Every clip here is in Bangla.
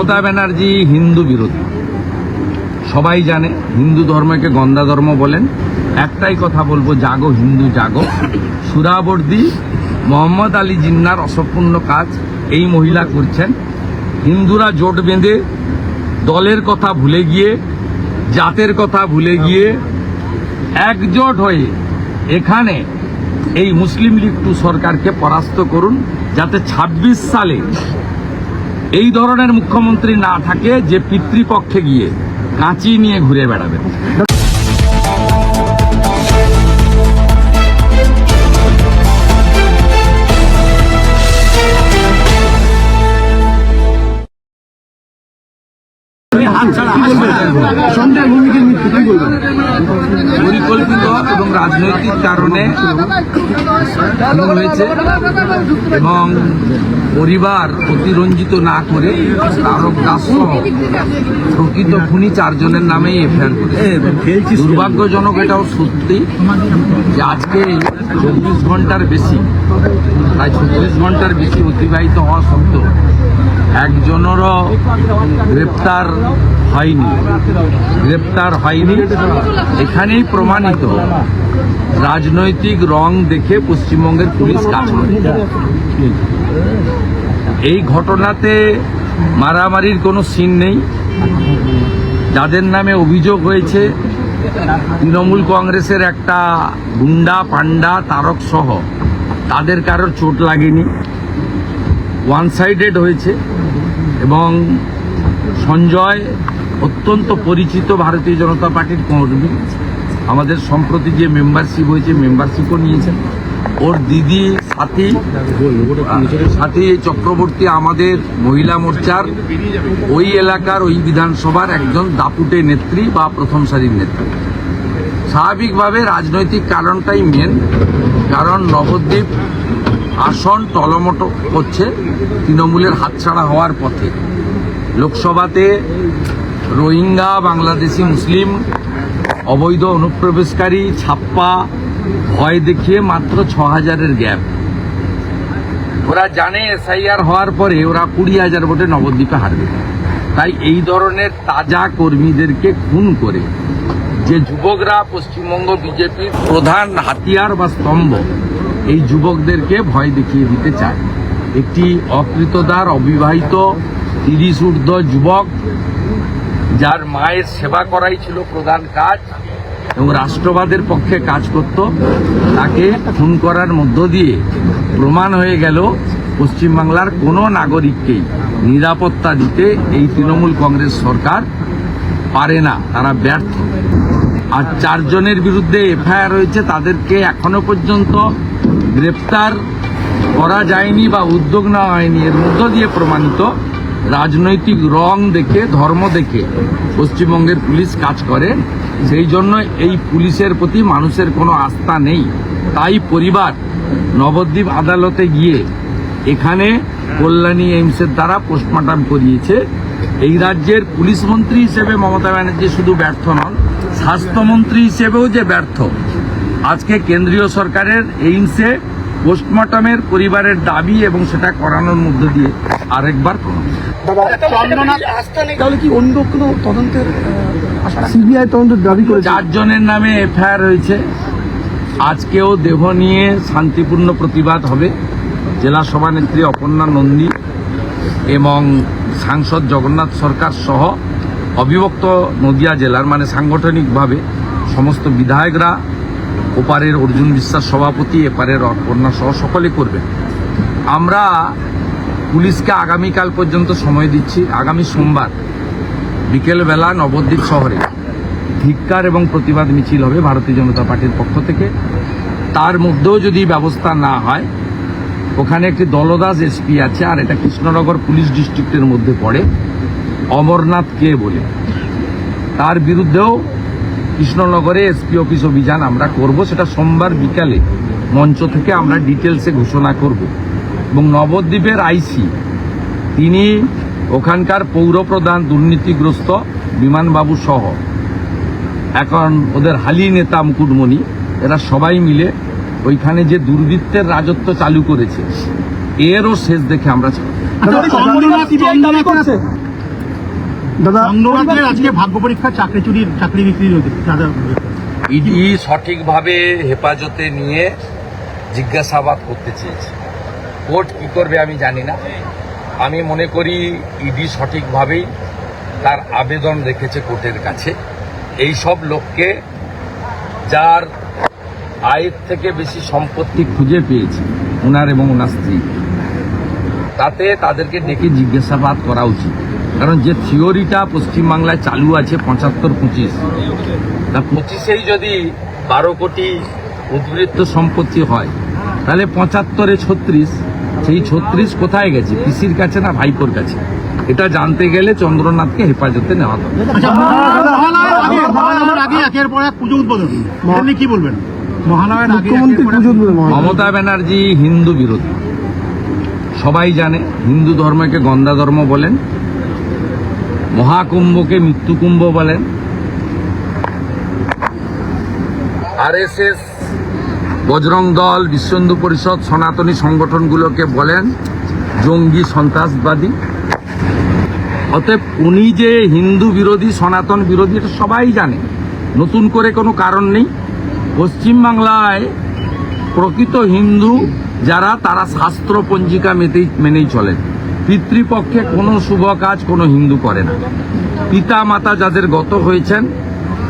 মমতা ব্যানার্জি হিন্দু বিরোধী। সবাই জানে হিন্দু ধর্মকে গন্দা ধর্ম বলেন। একটাই কথা বলব, জাগো হিন্দু, জাগো। সুরাবর্দি মোহাম্মদ আলী জিন্নার অসম্পূর্ণ কাজ, এই মহিলা করছেন। হিন্দুরা জোট বেঁধে দলের কথা ভুলে গিয়ে, জাতের কথা ভুলে গিয়ে একজোট হয়ে এখানে এই মুসলিম লীগ টু সরকারকে পরাস্ত করুন, যাতে ২৬ সালে এই ধরনের মুখ্যমন্ত্রী না থাকে যে পিতৃপক্ষে গিয়ে কাঁচি নিয়ে ঘুরে বেড়াবে। সঞ্জয় ভূমিকে মৃত্যু কি বলবেন? পরিকল্পিত এবং রাজনৈতিক কারণে হয়েছে এবং পরিবার অতিরঞ্জিত না করে তারক দাস সহ প্রকৃত খুনি চারজনের নামেই এফআইআর করেছে। দুর্ভাগ্যজনক এটাও সত্যি যে আজকে চব্বিশ ঘণ্টার বেশি প্রায় চব্বিশ ঘণ্টার বেশি অতিবাহিত হওয়া সত্ত্বেও একজনেরও গ্রেপ্তার হয়নি। গ্রেপ্তার হয়নি। এখানেই প্রমাণিত। রাজনৈতিক রং দেখে পশ্চিমবঙ্গের পুলিশ কাজ করে। এই ঘটনাতে মারামারির কোনো সিন নেই। যাদের নামে অভিযোগ হয়েছে, তৃণমূল কংগ্রেসের একটা গুন্ডা পান্ডা তারক সহ, তাদের কারোর চোট লাগেনি। ওয়ান সাইডেড হয়েছে। এবং সঞ্জয় অত্যন্ত পরিচিত ভারতীয় জনতা পার্টির কর্মী। আমাদের সম্প্রতি যে মেম্বারশিপ হয়েছে মেম্বারশিপও নিয়েছেন। ওর দিদি সাথী সাথী চক্রবর্তী আমাদের মহিলা মোর্চার ওই এলাকার, ওই বিধানসভার একজন দাপুটে নেত্রী বা প্রথম সারির নেত্রী। স্বাভাবিকভাবে রাজনৈতিক কারণটাই মেন কারণ নবদ্বীপ আসন টলমটো করছে তৃণমূলের হাতছাড়া হওয়ার পথে। লোকসভাতে রোহিঙ্গা, বাংলাদেশি, মুসলিম, অবৈধ, অনুপ্রবেশকারী, ছাপ্পা, ভয় দেখিয়ে মাত্র ছ হাজারের গ্যাপ। ওরা জানে এসআইআর হওয়ার পরে ওরা কুড়ি হাজার ভোটে নবদ্বীপে হারবে। তাই এই ধরনের তাজা কর্মীদেরকে খুন করে যে যুবকরা পশ্চিমবঙ্গ বিজেপির প্রধান হাতিয়ার বা স্তম্ভ এই যুবকদেরকে ভয় দেখিয়ে দিতে চায়। একটি অকৃতদার, অবিবাহিত তিরিশ ঊর্ধ্ব যুবক, যার মায়ের সেবা করাই ছিল প্রধান কাজ এবং রাষ্ট্রবাদের পক্ষে কাজ করত, তাকে খুন করার মধ্য দিয়ে প্রমাণ হয়ে গেল পশ্চিমবাংলার কোনো নাগরিককেই নিরাপত্তা দিতে এই তৃণমূল কংগ্রেস সরকার পারে না, তারা ব্যর্থ। আর চারজনের বিরুদ্ধে এফআইআর রয়েছে, তাদেরকে এখনও পর্যন্ত গ্রেপ্তার করা যায়নি বা উদ্যোগ নেওয়া হয়নি। এর মধ্য দিয়ে প্রমাণিত রাজনৈতিক রং দেখে, ধর্ম দেখে পশ্চিমবঙ্গের পুলিশ কাজ করে। সেই জন্য এই পুলিশের প্রতি মানুষের কোনো আস্থা নেই। তাই পরিবার নবদ্বীপ আদালতে গিয়ে এখানে কল্যাণী এইমসের দ্বারা পোস্টমর্টম করিয়েছে। এই রাজ্যের পুলিশ মন্ত্রী হিসেবে মমতা ব্যানার্জি শুধু ব্যর্থ নন, স্বাস্থ্যমন্ত্রী হিসেবেও যে ব্যর্থ আজকে কেন্দ্রীয় সরকারের এইমসে পোস্টমর্টমের পরিবারের দাবি এবং সেটা করানোর মধ্য দিয়ে আরেকবার তাহলে কি অন্য কোনো তদন্তের সিবিআই তদন্তের দাবি করেছে। চারজনের নামে এফআইআর হয়েছে। আজকেও দেহ নিয়ে শান্তিপূর্ণ প্রতিবাদ হবে। জেলা সভানেত্রী অপর্ণা নন্দী এবং সাংসদ জগন্নাথ সরকার সহ অবিভক্ত নদিয়া জেলার মানে সাংগঠনিকভাবে সমস্ত বিধায়করা ওপারের অর্জুন বিশ্বাস সভাপতি, এপারের অপর্ণা সহ সকলে করবেন আমরা পুলিশকে আগামীকাল পর্যন্ত সময় দিচ্ছি, আগামী সোমবার, বিকেলবেলা নবদ্বীপ শহরে। ধিক্কার এবং প্রতিবাদ মিছিল হবে ভারতীয় জনতা পার্টির পক্ষ থেকে। তার মধ্যেও যদি ব্যবস্থা না হয়, ওখানে একটি দলদাস এসপি আছে, আর এটা কৃষ্ণনগর পুলিশ ডিস্ট্রিক্টের মধ্যে পড়ে, অমরনাথ কে বলে। তার বিরুদ্ধেও কৃষ্ণনগরে এসপি অফিস অভিযান আমরা করব সেটা সোমবার বিকালে। মঞ্চ থেকে আমরা ডিটেলসে ঘোষণা করব। এবং নবদ্বীপের আইসি তিনি ওখানকার পৌরপ্রধান দুর্নীতিগ্রস্ত বিমানবাবু সহ। এখন ওদের হালি নেতা মুকুটমণি এরা সবাই মিলে ওইখানে যে দুর্বৃত্তের রাজত্ব চালু করেছে এরও শেষ দেখে আমরা ছাড়ব না। চন্দ্রনাথ সিবিআই দাবি করেছে দাদা চন্দ্রনাথের আজকে ভাগ্য পরীক্ষা চাকরি চুরির চাকরি বিক্রির দাদা ইডি সঠিকভাবে হেফাজতে নিয়ে জিজ্ঞাসাবাদ করতে চেয়েছে। কোর্ট কি করবে আমি জানি না। আমি মনে করি ইডি সঠিকভাবেই তার আবেদন রেখেছে কোর্টের কাছে। এই সব লোককে যার আয়ের থেকে বেশি সম্পত্তি খুঁজে পেয়েছে ওনার এবং ওনার স্ত্রী তাতে তাদেরকে ডেকে জিজ্ঞাসাবাদ করা উচিত। কারণ যে থিওরিটা পশ্চিমবাংলায় চালু আছে পঁচাত্তর পঁচিশ তা পঁচিশেই যদি বারো কোটি উদ্বৃত্ত সম্পত্তি হয় তাহলে পঁচাত্তরে ছত্রিশ সেই ছত্রিশ কোথায় গেছে? পিসির কাছে না ভাইপোর কাছে? এটা জানতে গেলে চন্দ্রনাথকে হেফাজতে নেওয়া হবে। আচ্ছা কি বলবেন। মমতা ব্যানার্জি হিন্দু বিরোধী। সবাই জানে হিন্দু ধর্মকে গন্দা ধর্ম বলেন। মহাকুম্ভকে মৃত্যুকুম্ভ বলেন আরএসএস, বজরং দল বিশ্ব হিন্দু পরিষদ, সনাতনী সংগঠনগুলোকে বলেন জঙ্গি সন্ত্রাসবাদী। অতএব উনি যে হিন্দু বিরোধী, সনাতন বিরোধী, এটা সবাই জানে। নতুন করে কোনো কারণ নেই। পশ্চিমবাংলায় প্রকৃত হিন্দু যারা, তারা শাস্ত্র পঞ্জিকা মেতেই মেনেই চলেন। পিতৃপক্ষে কোনো শুভ কাজ কোনো হিন্দু করে না। পিতা মাতা যাদের গত হয়েছেন,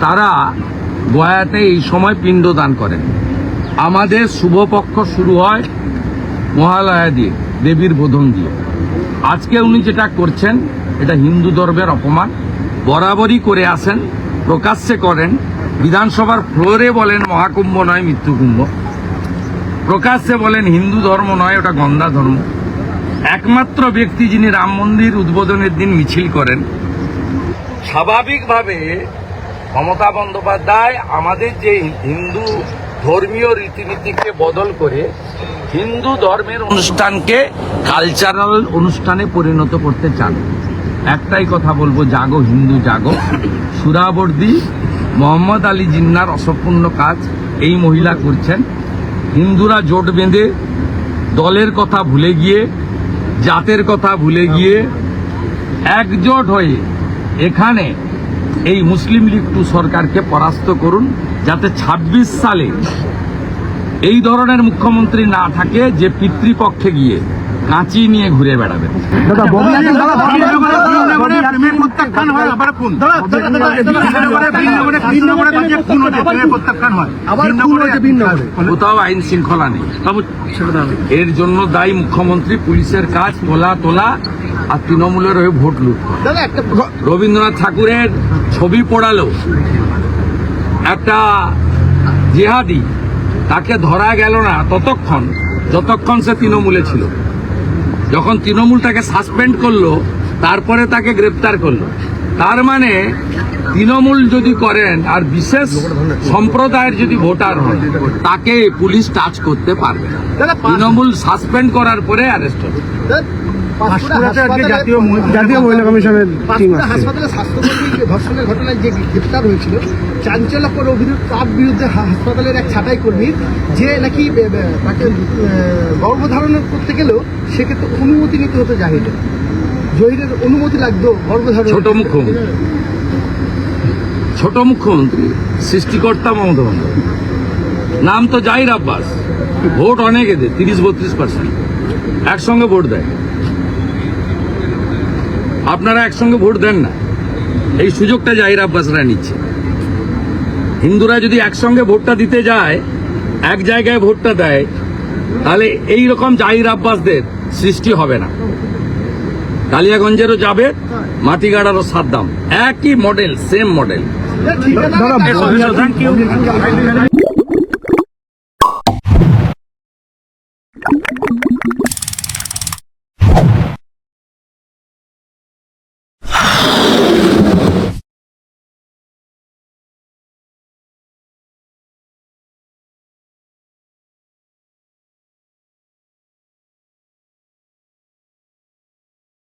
তারা গয়াতে এই সময় পিণ্ডদান করেন। আমাদের শুভপক্ষ শুরু হয় মহালয়া দিয়ে, দেবীর বোধন দিয়ে। আজকে উনি যেটা করছেন, এটা হিন্দু ধর্মের অপমান। বরাবরই করে আসেন, প্রকাশ্যে করেন। বিধানসভার ফ্লোরে বলেন মহাকুম্ভ নয়, মৃত্যুকুম্ভ। প্রকাশ্যে বলেন হিন্দু ধর্ম নয়, ওটা গন্ধা ধর্ম। একমাত্র ব্যক্তি যিনি রাম মন্দির উদ্বোধনের দিন মিছিল করেন। স্বাভাবিকভাবে মমতা বন্দ্যোপাধ্যায় আমাদের যে হিন্দু ধর্মীয় রীতিনীতিকে বদল করে হিন্দু ধর্মের অনুষ্ঠানকে কালচারাল অনুষ্ঠানে পরিণত করতে চান। একটাই কথা বলব, জাগো হিন্দু, জাগো। সুরাবর্দি, মোহাম্মদ আলী জিন্নার অসম্পূর্ণ কাজ এই মহিলা করছেন। হিন্দুরা জোট বেঁধে দলের কথা ভুলে গিয়ে জাতের কথা ভুলে গিয়ে একজোট হয়ে এখানে এই মুসলিম লীগ টু সরকারকে পরাস্ত করুন, যাতে ২৬ সালে এই ধরনের মুখ্যমন্ত্রী না থাকে যে পিতৃপক্ষে গিয়ে। কাঁচি নিয়ে ঘুরে বেড়াবে বৃন্দাবনে। কোথাও আইন শৃঙ্খলা নেই। এর জন্য দায়ী মুখ্যমন্ত্রী পুলিশের কাজ তোলা তোলা আর তৃণমূলের হয়ে ভোট লুট করা। দাদা একটা রবীন্দ্রনাথ ঠাকুরের ছবি পড়ালো। একটা জেহাদি তাকে ধরা গেল না ততক্ষণ যতক্ষণ সে তৃণমূলে ছিল। যখন তৃণমূল তাকে সাসপেন্ড করল তারপরে তাকে গ্রেপ্তার করল। তার মানে তৃণমূল যদি করেন আর বিশেষ সম্প্রদায়ের যদি ভোটার হন তাকে পুলিশ টাচ করতে পারবে না। তৃণমূল সাসপেন্ড করার পরে অ্যারেস্ট হবে। জাতীয় মহিলা- জাতীয় কমিশনের টিম পাঁশকুড়া আসছে হাসপাতালে স্বাস্থ্যকর্মী ধর্ষণের ঘটনায় যে গ্রেপ্তার হয়েছিল চাঞ্চল্যকর অভিযোগ তার বিরুদ্ধে হাসপাতালের এক ছাঁটাই কর্মীর যে নাকি তাকে গর্ভধারণ করতে গেলেও সেক্ষেত্রে অনুমতি নিতে হতো জাহিরের জহিরের অনুমতি লাগতো গর্ভধারণ ছোট মুখ্যমন্ত্রী। ছোট মুখ্যমন্ত্রী সৃষ্টিকর্তা মমতা নাম তো জাহির আব্বাস। ভোট অনেক এদের তিরিশ বত্রিশ পার্সেন্ট একসঙ্গে ভোট দেয়। আপনারা একসঙ্গে ভোট দেন না এই সুযোগটা জাহির আব্বাসরা নিচ্ছে হিন্দুরা যদি একসঙ্গে ভোটটা দিতে যায় এক জায়গায় ভোটটা দেয় তাহলে এই রকম জাহির আব্বাসদের সৃষ্টি হবে না কালিয়াগঞ্জেরও যাবে মাটিগাড়ারও সাদ্দাম একই মডেল সেম মডেল